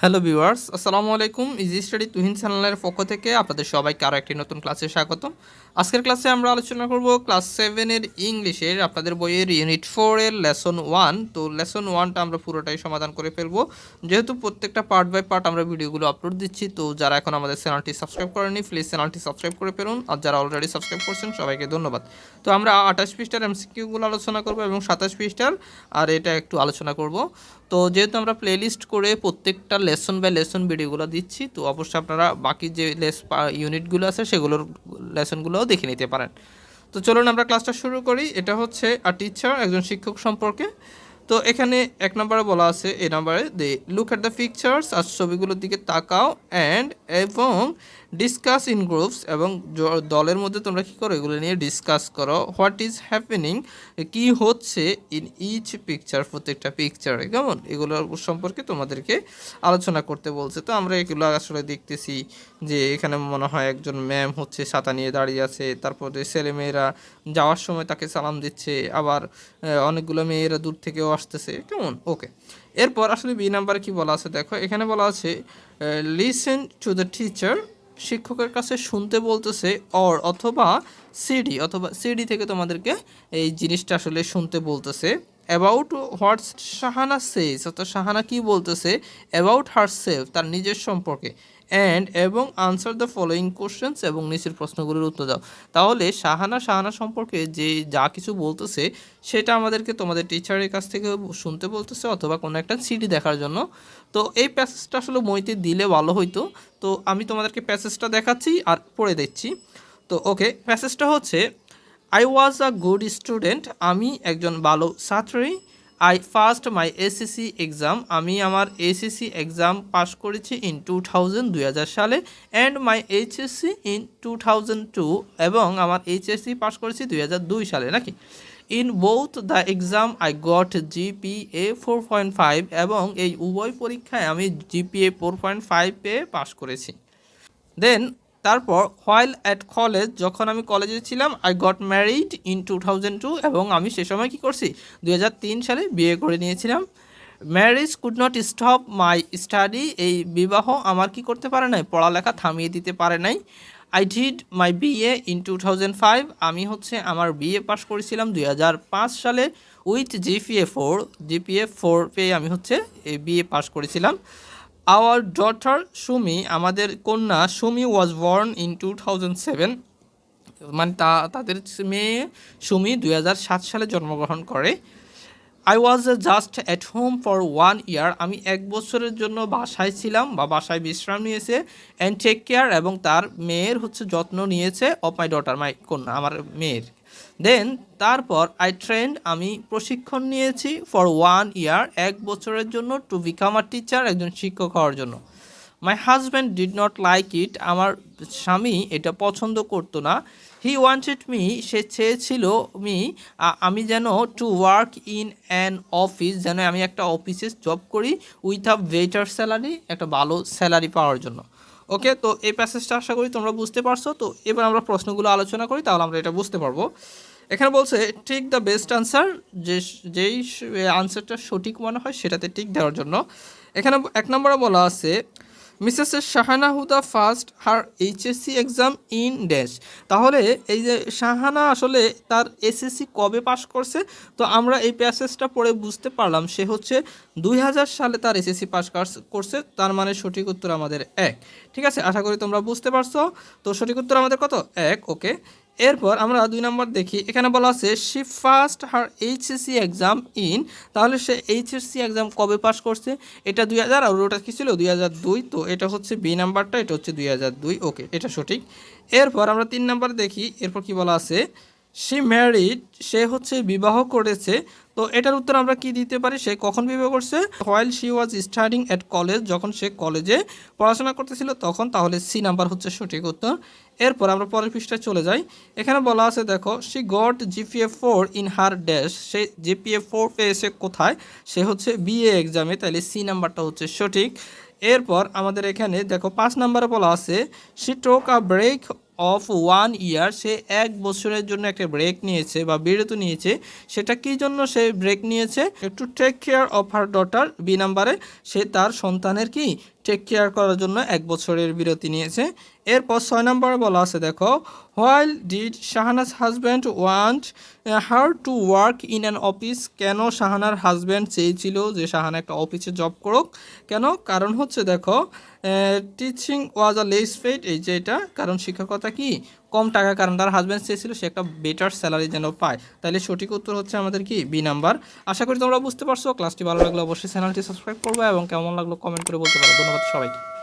Hello viewers আসসালামু আলাইকুম easy study Tuhin চ্যানেলের পক্ষ থেকে আপনাদের সবাইকে আরও একটি নতুন ক্লাসে স্বাগতম। আজকের ক্লাসে আমরা আলোচনা করব ক্লাস সেভেনের ইংলিশের আপনাদের বইয়ের ইউনিট ফোরের লেসন ওয়ান তো লেসন ওয়ানটা আমরা পুরোটাই সমাধান করে ফেলব। যেহেতু প্রত্যেকটা পার্ট বাই পার্ট আমরা ভিডিওগুলো আপলোড দিচ্ছি, তো যারা এখন আমাদের চ্যানেলটি সাবস্ক্রাইব করেনি প্লিজ চ্যানেলটি সাবস্ক্রাইব করে ফেলুন। আর যারা অলরেডি সাবস্ক্রাইব করছেন, সবাইকে ধন্যবাদ। তো আমরা আঠাশ পৃষ্ঠার এমসিকিউগুলো আলোচনা করব এবং সাতাশ পৃষ্ঠার, আর এটা একটু আলোচনা করব। তো যেহেতু আমরা প্লেলিস্ট করে প্রত্যেকটা লেসন বাই লেসন ভিডিওগুলো দিচ্ছি, তো অবশ্যই আপনারা বাকি যে লেস ইউনিটগুলো আছে সেগুলোর লেসনগুলোও দেখে নিতে পারেন। তো চলুন আমরা ক্লাসটা শুরু করি। এটা হচ্ছে আর টিচার একজন শিক্ষক সম্পর্কে। তো এখানে এক নম্বরে বলা আছে, এই নম্বরে they look at the pictures আর ছবিগুলোর দিকে তাকাও অ্যান্ড এবং ডিসকাস ইন গ্রুপস এবং দলের মধ্যে তোমরা কী করো? এগুলো নিয়ে ডিসকাস করো। হোয়াট ইজ হ্যাপেনিং কি হচ্ছে ইন ইচ পিকচার প্রত্যেকটা পিকচারে কেমন? এগুলোর সম্পর্কে তোমাদেরকে আলোচনা করতে বলছে। তো আমরা এগুলো আসলে দেখতেছি যে এখানে মনে হয় একজন ম্যাম হচ্ছে ছাতা নিয়ে দাঁড়িয়ে আছে, তারপরে ছেলেমেয়েরা যাওয়ার সময় তাকে সালাম দিচ্ছে, আবার অনেকগুলো মেয়েরা দূর থেকেও আসতেছে, কেমন? ওকে এরপর আসলে বি নাম্বারে কি বলা আছে? দেখো, এখানে বলা আছে লিসেন টু দ্য টিচার শিক্ষকের কাছে শুনতে বলতেছে অর অথবা সিডি অথবা সিডি থেকে তোমাদেরকে এই জিনিসটা আসলে শুনতে বলতেছে। অ্যাবাউট হোয়াটস শাহানা সেজ অর্থাৎ শাহানা কি বলতেছে? অ্যাবাউট হার সেলফ তার নিজের সম্পর্কে। অ্যান্ড এবং আনসার দ্য ফলোয়িং কোশ্চেন্স এবং নিচের প্রশ্নগুলোর উত্তর দাও। তাহলে শাহানা শাহানা সম্পর্কে যে যা কিছু বলতেছে, সেটা আমাদেরকে তোমাদের টিচারের কাছ থেকে শুনতে বলতেছে অথবা কোনো একটা সিডি দেখার জন্য। তো এই প্যাসেজটা আসলে মইতে দিলে ভালো হইতো। তো আমি তোমাদেরকে প্যাসেজটা দেখাচ্ছি আর পড়ে দিচ্ছি তো ওকে প্যাসেজটা হচ্ছে I was a good student আমি একজন ভালো ছাত্রী। I first my SSC exam আমি আমার এসএসসি এক্সাম পাস করেছি ইন টু থাউজেন্ড দুই হাজার সালে and my HSC in two thousand two এবং আমার এইচএসসি পাস করেছি দুই হাজার দুই সালে, নাকি? In both the exam I got GPA four point five এবং এই উভয় পরীক্ষায় আমি GPA four point five pass করেছি। দেন তারপর হোয়াইল অ্যাট কলেজ যখন আমি কলেজে ছিলাম I got married in two thousand two এবং আমি সে সময় কী করছি? দুই হাজার তিন সালে বিয়ে করে নিয়েছিলাম। Marriage could not stop my study এই বিবাহ আমার কি করতে পারে নাই? পড়ালেখা থামিয়ে দিতে পারে নাই। I did my BA in two thousand five আমি হচ্ছে আমার বিএ পাস করেছিলাম দুই হাজার পাঁচ সালে with GPA four GPA four পেয়ে আমি হচ্ছে বিএ পাস করেছিলাম। আওয়ার ডটার সুমি আমাদের কন্যা Sumi was born in two thousand seven মানে তা, তাদের মেয়ে সুমি দু হাজার সাত সালে জন্মগ্রহণ করে। I was just at home for one year আমি এক বছরের জন্য বাসায় ছিলাম বা বাসায় বিশ্রাম নিয়েছে অ্যান্ড টেক কেয়ার এবং তার মেয়ের হচ্ছে যত্ন নিয়েছে অফ মাই ডটার মাই কন্যা, আমার মেয়ের। দেন তারপর আই ট্রেন্ড আমি প্রশিক্ষণ নিয়েছি ফর ওয়ান ইয়ার এক বছরের জন্য টু বিকাম আ টিচার একজন শিক্ষক হওয়ার জন্য। My husband did not like it আমার স্বামী এটা পছন্দ করতো না। হি ওয়ান্টেড মি সে চেয়েছিল মি আমি যেন to work in an office যেন আমি একটা অফিসে জব করি উইথ আ বেটার স্যালারি একটা ভালো স্যালারি পাওয়ার জন্য। ওকে তো এই প্যাসেজটা আশা করি তোমরা বুঝতে পারছ। তো এবার আমরা প্রশ্নগুলো আলোচনা করি, তাহলে আমরা এটা বুঝতে পারব। এখানে বলছে ঠিক দ্য বেস্ট আনসার যে, যেই আনসারটা সঠিক মনে হয়, সেটাতে টিক দেওয়ার জন্য। এখানে এক নম্বরে বলা আছে Mrs Shahana Huda first her HSC exam in dash. তাহলে এই যে শাহানা আসলে তার এসএসসি কবে পাশ করছে, তো আমরা এই প্যাসেজটা পড়ে বুঝতে পারলাম। সে হচ্ছে দুই হাজার সালে তার এসএসসি পাশ করছে, তার মানে সঠিক উত্তর আমাদের এক। ঠিক আছে, আশা করি তোমরা বুঝতে পারছ। তো সঠিক উত্তর আমাদের কত? এক, ওকে। এরপর আমরা দুই নম্বর দেখি। এখানে বলা আছে she first her HSC exam in তাহলে সে এইচএসসি এক্সাম কবে পাস করছে? এটা দুই হাজার আর ওটা কী ছিল? দুই হাজার দুই। তো এটা হচ্ছে বি নাম্বারটা, এটা হচ্ছে দুই হাজার দুই। ওকে এটা সঠিক। এরপর আমরা তিন নাম্বার দেখি। এরপর কি বলা আছে? সে ম্যারিড সে হচ্ছে বিবাহ করেছে। তো এটার উত্তর আমরা কি দিতে পারি? সে কখন বিবাহ করছে? While she was studying at college যখন সে কলেজে পড়াশোনা করতেছিল, তখন তাহলে সি নাম্বার হচ্ছে সঠিক উত্তর। এরপর আমরা পরের পৃষ্ঠায় চলে যাই। এখানে বলা আছে, দেখো she got GPA four in her dash say GPA four পেয়েছে কোথায়? সে হচ্ছে বিএ এক্সামে তাহলে সি নাম্বারটা হচ্ছে সঠিক। এরপর আমাদের এখানে, দেখো, পাঁচ নাম্বারে বলা আছে she took a break of one year সে এক বছরের জন্য একটা ব্রেক নিয়েছে বা বিরত নিয়েছে। সেটা কি জন্য সে ব্রেক নিয়েছে? একটু take care of her daughter B নাম্বারে সে তার সন্তানের কি? টেক কেয়ার করার জন্য এক বছরের বিরতি নিয়েছে। এরপর ছয় নম্বরে বলা আছে, দেখো while did Shahana's husband want her to work in an office কেন শাহানার হাজব্যান্ড চেয়েছিল যে শাহানা একটা অফিসে জব করুক? কেন? কারণ হচ্ছে, দেখো teaching was a less paid এই যে এটা, কারণ শিক্ষকতা কি? কম টাকা কারণ, তার হাজব্যান্ড চেয়েছিল সে একটা বেটার স্যালারি যেন পায়। তাহলে সঠিক উত্তর হচ্ছে আমাদের কি? বি নাম্বার আশা করি তোমরা বুঝতে পারছ। ক্লাসটি ভালো লাগলে অবশ্যই চ্যানেলটি সাবস্ক্রাইব করবে এবং কেমন লাগল কমেন্ট করে বলতে পারো। ধন্যবাদ সবাইকে।